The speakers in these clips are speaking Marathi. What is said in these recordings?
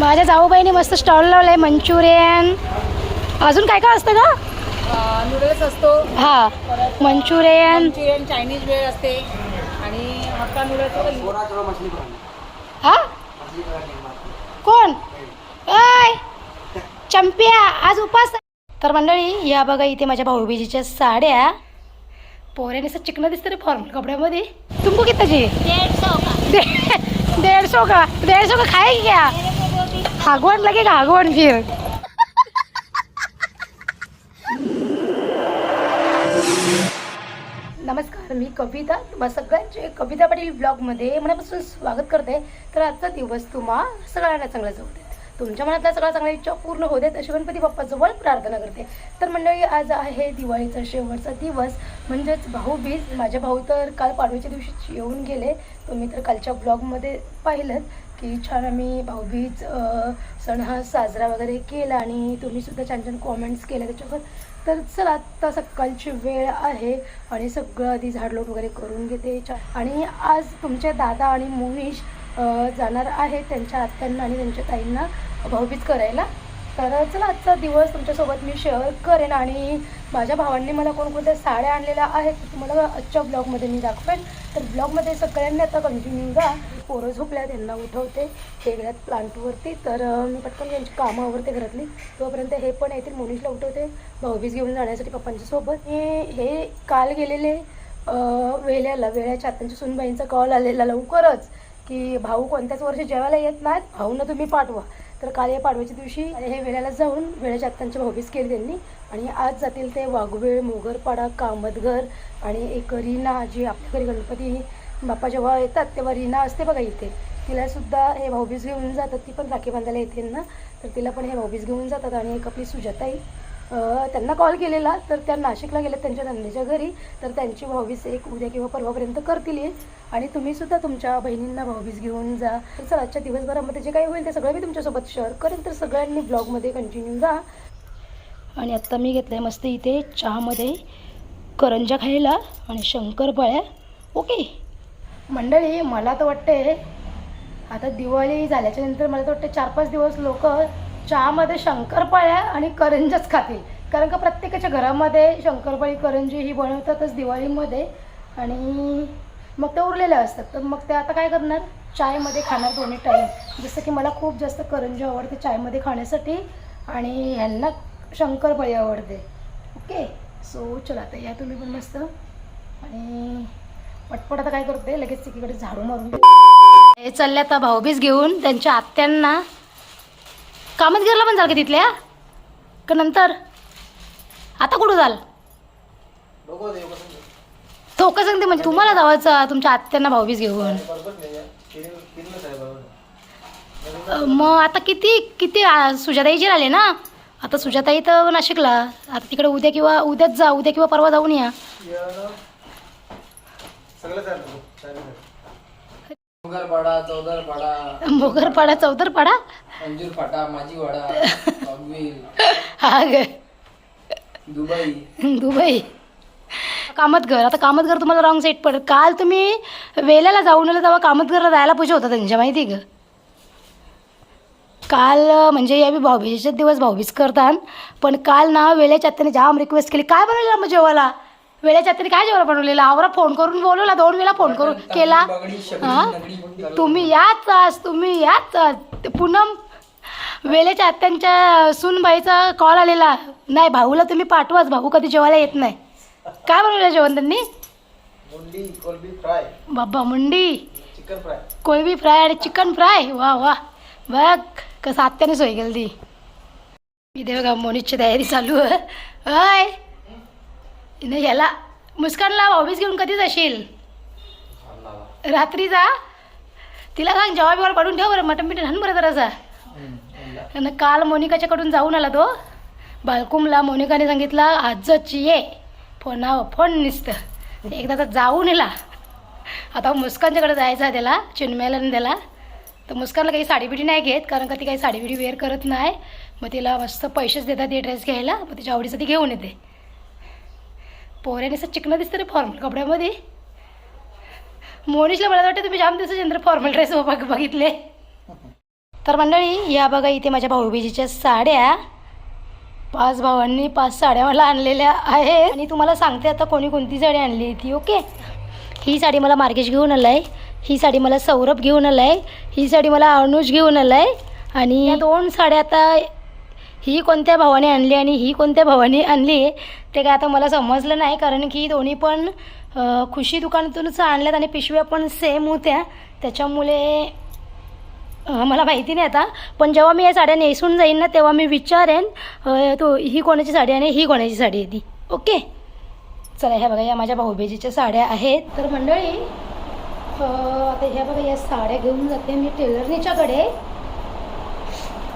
माझ्या जाऊबाईने मस्त स्टॉल लावलाय मंचुरियन. अजून काय काय असतं का नूडल्स असतो. हा मंचुरियन. मंचुरियन चायनीज वेळ असते. आणि हक्का नूडल्स हा? कोण? ऐ चंप्या आज उपास. तर मंडळी या बघा इथे माझ्या भाऊबीजीच्या साड्या. पोऱ्याने असं चिकन दिसतं रे फॉर्मल कपड्यामध्ये. तुमको चाहिए डेढ़ सौ का? डे- डेढ़ सौ का डेढ़ सौ का खाएगी क्या? हागवान लगेगा आगवण फिर. नमस्कार मी कविता. तुम्हा सगळ्यांचे कविता पाटील ब्लॉगमध्ये मनापासून स्वागत करते. तर आजचा दिवस तुम्हा सगळ्यांना चांगला जाऊ देत. तुमच्या मनातल्या सगळ्या चांगल्या इच्छा पूर्ण होऊ देत अशी गणपती बाप्पाजवळ प्रार्थना करते. तर मंडळी आज आहे दिवाळीचा शेवटचा दिवस. म्हणजेच भाऊबीज माझे भाऊ तर काल पाडवीच्या दिवशी येऊन गेले. तुम्ही तर कालच्या ब्लॉगमध्ये पाहिलं की छान आम्ही भाऊबीज सण हा साजरा वगैरे केला आणि तुम्हीसुद्धा छान छान कॉमेंट्स केले त्याच्यावर. तर चल आत्ता सकाळची वेळ आहे आणि सगळं आधी झाडलोट वगैरे करून घेते. आणि आज तुमचे दादा आणि मोहिश जाणार आहेत त्यांच्या आत्यांना आणि त्यांच्या ताईंना भाऊबीज करायला. तर चला आजचा दिवस तुमच्यासोबत मी शेअर करेन आणि माझ्या भावांनी मला कोणकोणत्या साड्या आणलेल्या आहेत तुम्हाला आजच्या ब्लॉगमध्ये मी दाखवेन. तर ब्लॉगमध्ये सगळ्यांनी आता कंटिन्यू जा. पोरं झोपल्या त्यांना उठवते हे गेल्यात प्लांटवरती तर मी पटकन यांची कामं आवडते घरातली. तोपर्यंत हे पण येतील मोनिशला उठवते. भाऊबीज घेऊन जाण्यासाठी पप्पांच्या सोबत. हे हे काल गेलेले वेल्याला वेळ्याच्या आत्यांच्या सुनबाईंचा कॉल आलेला लवकरच. की भाऊ कोणत्याच वर्षी जेवायला येत नाहीत भाऊनं तुम्ही पाठवा. तर काल या पाडव्याच्या दिवशी हे वेळेला जाऊन वेळेच्या आत्यांची भाऊबीज केली त्यांनी. आणि आज जातील ते वाघवेळ मोगरपाडा कामतघर आणि एक रीना जी आपल्या घरी गणपती बाप्पा जेव्हा येतात तेव्हा रीना असते बघा इथे. तिलासुद्धा हे भाऊबीज घेऊन जातात. ती पण राखी बांधायला येते ना. तर तिला पण हे भाऊबीज घेऊन जातात आणि एक आपली सुजाताई त्यांना कॉल केलेला तर त्या नाशिकला गेल्या त्यांच्या नंदेच्या घरी तर त्यांची भाऊबीज एक उद्या किंवा परवापर्यंत करतील आणि तुम्ही सुद्धा तुमच्या बहिणींना भाऊबीज घेऊन जा. तर आजच्या दिवसभरामध्ये जे काही होईल ते सगळं मी तुमच्यासोबत शेअर करेन. तर सगळ्यांनी ब्लॉगमध्ये कंटिन्यू जा. आणि आत्ता मी घेतलं आहे मस्त इथे चहामध्ये करंजा खायला आणि शंकरपाळ्या ओके? मंडळी मला तर वाटते आता दिवाळी झाल्याच्यानंतर मला तर वाटते चार पाच दिवस लोक चहामध्ये शंकरपाळ्या आणि करंजच खातील. कारण का प्रत्येकाच्या घरामध्ये शंकरपाळी करंजी ही बनवतातच दिवाळीमध्ये. आणि मग ते उरलेल्या असतात. तर मग ते आता काय करणार? चायमध्ये खाणार दोन्ही टाईम जसं की मला खूप जास्त करंजी आवडते चायमध्ये खाण्यासाठी आणि ह्यांना शंकरपाळी आवडते. ओके सो चला आता या तुम्ही पण मस्त. आणि पटपट आता काय करते? लगेच एकीकडे झाडू मारून. हे चालले आता भाऊबीज घेऊन. त्यांच्या आत्यांना कामच गेला पण जाल का तिथल्या? का नंतर? आता कुठं जाल धोका सांगते म्हणजे तुम्हाला जावायचं तुमच्या आत्यांना भाऊबीज घेऊन. मग आता किती किती आ, सुजाताईचे राहिले ना? आता सुजाताई तर नाशिकला. आता तिकडे उद्या किंवा उद्याच जा उद्या किंवा परवा जाऊन या. पाडा चौदार मोगरपाडा चौदरपाडा वाघवील हा ग. दुबई. दुबई. कामतघर. आता कामतघर तुम्हाला रॉंग साईड पडेल काल तुम्ही वेल्याला जाऊन आलं तेव्हा कामतघरला जायला पूजा होता त्यांच्या माहिती आहे का काल म्हणजे यावी भाऊबीजेचे दिवस भाऊबीज करतात. पण काल ना वेळेच्या आत्याने जाम रिक्वेस्ट केली. काय बनवलेलं मग जेवायला? वेळेच्या आत्याने काय जेवायला बनवलेलं? आवरा फोन करून बोलवला दोन वेळा फोन करून केला. हा? तुम्ही याच आज तुम्ही याच आज. ते पूनम वेळेच्या आत्यांच्या सूनबाईचा कॉल आलेला. नाही भाऊला तुम्ही पाठवाच भाऊ कधी जेवायला येत नाही. काय बनवलं जेवण त्यांनी? बाबा मुंडी. कोळंबी फ्राय. आणि चिकन फ्राय? वा वा. बघ कसं आत्याने सोय केली ती. इथे बघा मोनिशची तयारी चालू आहे. नाही ह्याला मुस्कानला ऑफिस घेऊन कधी जाशील? रात्री जा. तिला सांग जेव्हा बिवार पडून ठेव बरं मटण बिटन हाण बरं जरासा. आणि काल मोनिकाच्याकडून जाऊन आला तो. बालकुमला मोनिकाने सांगितला आजच ये. फोनावर फोन निसतं. एकदा तर जाऊन येला. आता मुस्कानच्याकडे जायचं आहे त्याला चिन्मयाला आणि त्याला. तर मुस्कानला काही साडी बिडी नाही घेत कारण का ती काही साडी बिडी वेअर करत नाही. मग तिला मस्त पैसेच देतात ते ड्रेस घ्यायला मग तिच्या आवडीचं ती घेऊन येते. पोऱ्याने असं चिकनं दिसतं रे फॉर्मल कपड्यामध्ये. मोनिशला मला वाटतं तुम्ही जाम दिवसाच्या नंतर फॉर्मल ड्रेस बघ बघितले. तर मंडळी या बघा इथे माझ्या भाऊबीजीच्या साड्या. पाच भावांनी पाच साड्या मला आणलेल्या आहेत. आणि तुम्हाला सांगते आता कोणी कोणती साडी आणली ती ओके? ही साडी मला मार्गेश घेऊन आला आहे ही साडी मला सौरभ घेऊन आला आहे ही साडी मला अनुज घेऊन आला आहे आणि या दोन साड्या आता ही कोणत्या भावाने आणली आणि ही कोणत्या भावाने आणली ते काय आता मला समजलं नाही कारण की दोन्ही पण खुशी दुकानातूनच आणल्यात आणि पिशव्या पण सेम होत्या. त्याच्यामुळे मला माहिती नाही आता. पण जेव्हा मी या साड्या नेसून जाईन ना तेव्हा मी विचारेन तो ही कोणाची साडी आणि ही कोणाची साडी आहे ती. ओके? चला ह्या बघा या माझ्या भाऊबेजीच्या साड्या आहेत. तर मंडळी आता ह्या बघा या साड्या घेऊन जाते मी टेलरनीच्याकडे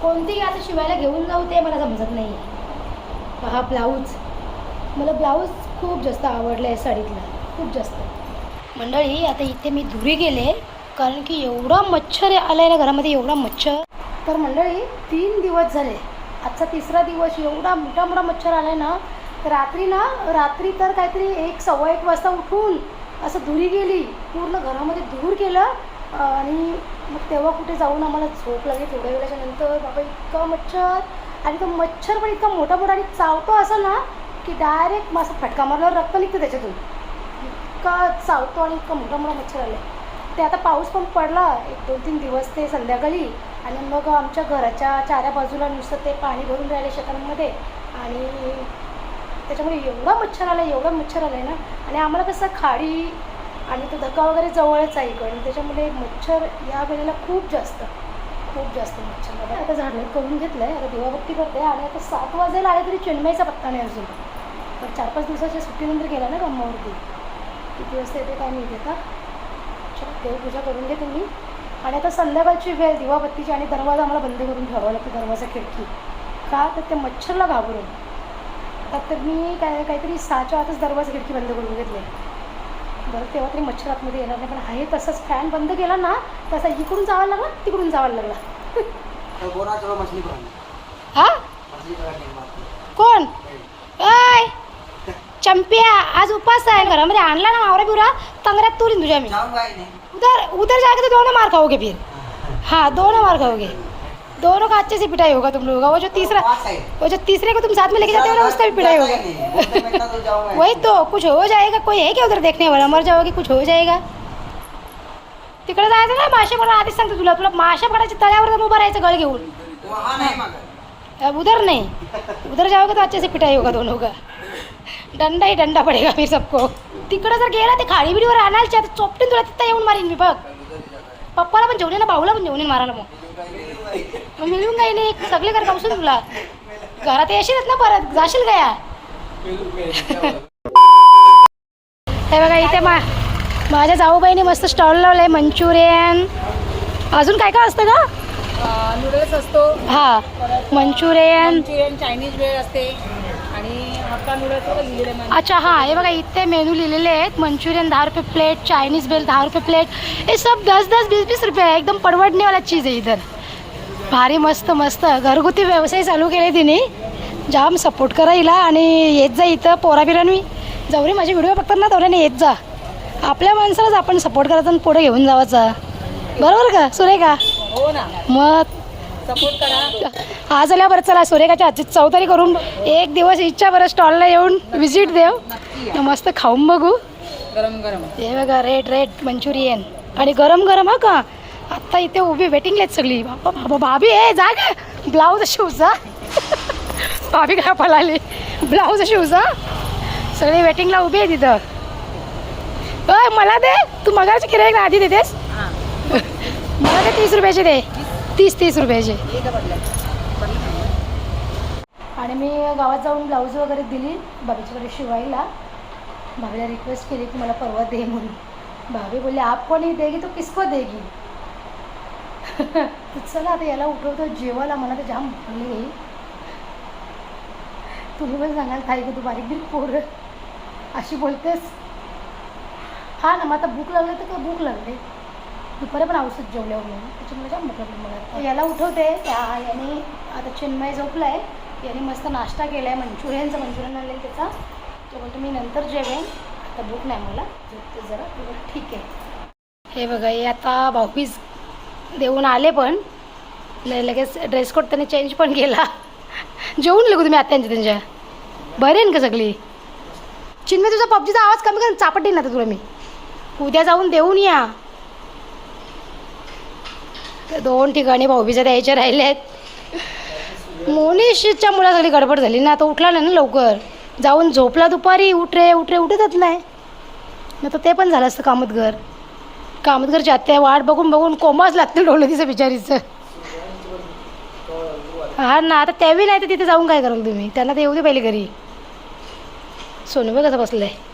कोणती आता शिवायला घेऊन जाऊ ते मला समजत नाही. हा ब्लाऊज मला ब्लाऊज खूप जास्त आवडला आहे साडीतला खूप जास्त. मंडळी आता इथे मी धुरी गेले कारण की एवढा मच्छर आला आहे ना घरामध्ये एवढा मच्छर. तर मंडळी तीन दिवस झाले. आजचा तिसरा दिवस एवढा मोठा मोठा मच्छर आला आहे ना रात्री ना रात्री तर काहीतरी एक सव्वा एक वाजता उठून असं धुरी गेली पूर्ण घरामध्ये धूर केलं आणि मग तेव्हा कुठे जाऊन आम्हाला झोप लागली थोड्या वेळाच्या नंतर. बाबा इतका मच्छर. आणि तो मच्छर पण इतका मोठा मोठा आणि चावतो असं ना की डायरेक्ट मग असं फटका मारल्यावर रक्त निघतं त्याच्यातून. इतका चावतो आणि इतका मोठा मोठा मच्छर आला. ते आता पाऊस पण पडला. एक दोन तीन दिवस ते संध्याकाळी. आणि मग आमच्या घराच्या चाऱ्या बाजूला नुसतं ते पाणी भरून राहिले शेतांमध्ये. आणि त्याच्यामुळे एवढा मच्छर आला एवढा मच्छर आला आहे ना. आणि आम्हाला कसं खाडी आणि तो धक्का वगैरे जवळच आहे इकडे. त्याच्यामुळे मच्छर या वेळेला खूप जास्त खूप जास्त मच्छर. आला आता झाडणे करून घेतलं आहे आता दिवाबत्ती करते आणि आता सात वाजायला आले तरी चिन्मयचा पत्ता नाही अजून. तर चार पाच दिवसाच्या सुट्टीनंतर गेला ना कामावरती किती वाजता येते काय नाही येते चला देवपूजा करून घे तुम्ही. आणि आता संध्याकाळची वेळ दिवाबत्तीची आणि दरवाजा आम्हाला बंद करून ठेवावा लागतो दरवाजा खिडकी. का? तर त्या मच्छरला घाबरून. तर मी काय काहीतरी सहाच्या आतच दरवाजा खिडकी बंद करून घेतले. बरं तेव्हा तरी मच्छर आतमध्ये येणार नाही. पण आहे तसंच फॅन बंद केला ना तसा इकडून जावं लागला तिकडून जावं लागला. हा? कोण? ऐ! चंपिया आज उपास आहे घरामध्ये. आणला ना मावरा बिवरा तंगऱ्यात तुरीन तुझ्या मी. जाऊंगा ही नहीं. उधर उधर जाके तो दोनों मार खाओगे फिर. हाँ. दोनों मार खाओगे दोनों का अच्छे से पिटाई होगा तुम लोगों का? वो जो तीसरा है वो जो तीसरे को तुम साथ में लेके जाते हो ना उसका भी पिटाई जाता ही नहीं। बोलते मैं इतना दूर जाऊंगा ही वही तो कुछ हो जाएगा कोई है क्या उधर देखने वाला? मर जाओगे कुछ हो जाएगा। तिकडे जायचं ना मासे म्हणून आधीच सांगतो तुला तुला मासे पडायचे तळ्यावर जाऊन उभं राहायचं गळ घेऊन उधर नहीं। उधर जाओगे तो अच्छे से पिटाई होगा दोनों का। डंडा ही डंडा पडेगा फिर सबको। तिकडं जर गेला ते खाडी बिडीवर आणायच्या तर चोपटीन तुला तिथं येऊन मारीन मी बघ पप्पाला पण जेवण ना भाऊला पण जेवण मारायला मग मग मिळून काही नाही सगळे कर पावसून तुला. घरात येशीलच ना परत जाशील गया हे बघा इथे मा माझ्या जाऊबाईने मस्त स्टॉल लावलाय मंचुरियन. अजून काय काय असतं का नूडल्स असतो. हा मंचुरियन. मंचुरियन चायनीज वेळ असते. आणि हक्का नूडल्स वगैरे लिहिलेले आहे अच्छा हाँ ये बघा इतने मेनू लिहिलेले आहेत. मंचुरियन दहा रुपये प्लेट चाइनीज बेल दहा रुपये प्लेट ये सब दस दस बीस बीस रुपये है एकदम परवडने वाला चीज़ है इधर. भारी मस्त मस्त. घरगुती व्यवसाय चालू केले तिने. जाम सपोर्ट करा हिला आणि येत जा इथं पोरा बिरांनी. जवरी माझे व्हिडिओ बघतात ना तेवढ्याने येत जा. आपल्या माणसालाच आपण सपोर्ट करायचा आणि पुढे घेऊन जावाचा. बरोबर का सुरेखा? हो ना. मग? सपोर्ट करा. आज आल्या बरं चला सुरेखाच्या आजची चौतारी करून एक दिवस इच्छा बरं स्टॉलला येऊन व्हिजिट देव. मस्त खाऊन बघू. गरम गरम. हे बघा रेड रेड मंचुरियन. आणि गरम गरम हा का? आत्ता इथे उभी वेटिंग आहेत सगळी. बाबा बाबा भाभी ए जा ग. ब्लाऊज शिवचा भाभी काय पळाली ब्लाऊज शिवचा सगळी वेटिंगला उभी आहे तिथं. अय मला दे. तू मगाची गिराईक आधी देतेस? मला ते तीस रुपयाचे दे. तीस तीस रुपयाचे. आणि मी गावात जाऊन ब्लाऊज वगैरे दिली. भाभीच्याकडे शिवायला. भाभीला रिक्वेस्ट केली की मला परवा दे म्हणून. भाभी बोलली आप कोणी देगी तो किसको देगी? चला आता याला उठवतो जेवायला मला तर जाम भरले तुम्ही पण सांगाल ताई की तू बारीक बिरीक पोर. अशी बोलतेस. हा ना मग आता भूक लागली तर काय भूक लागली दुपारी पण औषध जेवल्यावर म्हणून. त्याच्यामुळे जाम प्रॉब्लेम मला याला उठवते. त्या याने आता चिन्मय झोपला आहे याने मस्त नाश्ता केला आहे मंचुरियनचं मंचुरियन आणलं त्याचा. तो बोलतो मी नंतर जेवेन. आता भूक नाही मला. झोपते जरा. मी ठीक आहे. हे बघा हे आता भाऊबीज देऊन आले पण. लगेच ड्रेस कोड त्याने चेंज पण केला. जेवून लगू तुम्ही आत्यांच्या त्यांच्या. बरे आहे ना का सगळी? चिन्मय तुझा पबजीचा आवाज कमी कर चापट ना आता तुला मी. उद्या जाऊन देऊन या. दोन ठिकाणी भाऊबीजा द्यायचे राहिले आहेत. मोनिशच्या मुलासाठी गडबड झाली ना आता उठला नाही ना लवकर. जाऊन झोपला दुपारी उठरे उठरे उठतच नाही. मग तर ते पण झालं असतं कामत घर. कामतघर कामतघरची आत्या वाट बघून बघून कोमाच लागते डोलं तिचं बिचारीचं. हा ना आता त्यावेळी नाही तर तिथे जाऊन काय कराल तुम्ही? त्यांना तर येऊ दे पहिले घरी. सोनू बघ कसं आहे